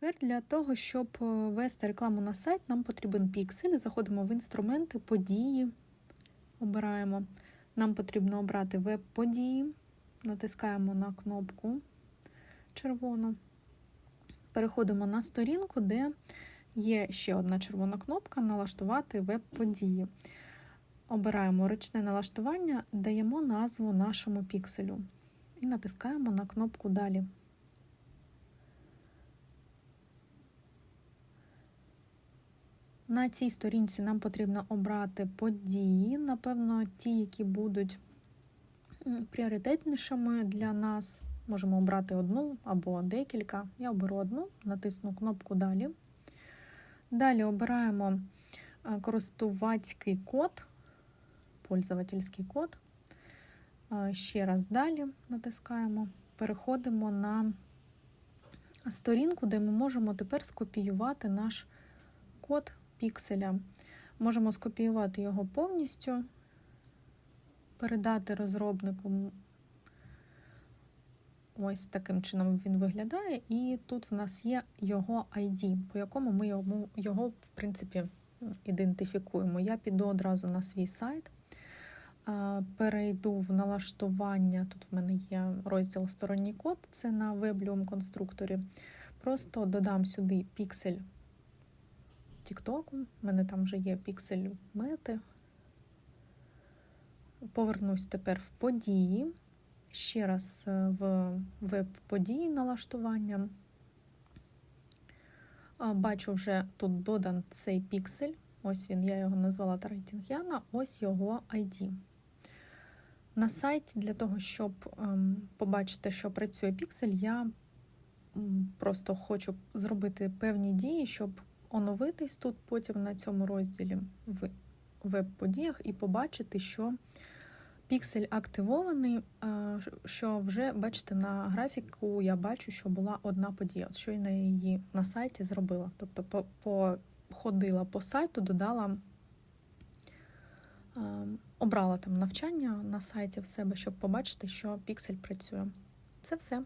Тепер для того, щоб е, ввести рекламу на сайт, нам потрібен піксель. Заходимо в інструменти, події, обираємо. Нам потрібно обрати веб-події, натискаємо на кнопку червону. Переходимо на сторінку, де є ще одна червона кнопка Налаштувати веб-події. Обираємо ручне налаштування, даємо назву нашому пікселю і натискаємо на кнопку Далі. На цій сторінці нам потрібно обрати події, напевно, ті, які будуть пріоритетнішими для нас. Можемо обрати одну або декілька. Я оберу одну, натисну кнопку Далі. Далі обираємо е, користувацький код, пользовательський код. Е, Ще раз далі натискаємо. Переходимо на сторінку, де ми можемо тепер скопіювати наш код пікселя. Можемо скопіювати його повністю, передати розробнику. Ось таким чином він виглядає, і тут в нас є його ID, по якому ми йому, його, в принципі, ідентифікуємо. Я піду одразу на свій сайт, перейду в налаштування. Тут в мене є розділ сторонній код, це на WebLoom конструкторі. Просто додам сюди піксель Тіктоку. У мене там вже є піксель мети. Повернусь тепер в події. Ще раз е, в веб-події налаштування. Бачу, вже тут додан цей піксель. Ось він, я його назвала Таргетінг Яна, ось його ID. На сайті для того, щоб ем, побачити, що працює піксель, я просто хочу зробити певні дії, щоб оновитись тут потім на цьому розділі в веб-подіях і побачити, що піксель активований, е, що вже, бачите, на графіку я бачу, що була одна подія. Щойно я її на сайті зробила. Тобто по, походила по сайту, додала, е, обрала там навчання на сайті в себе, щоб побачити, що піксель працює. Це все.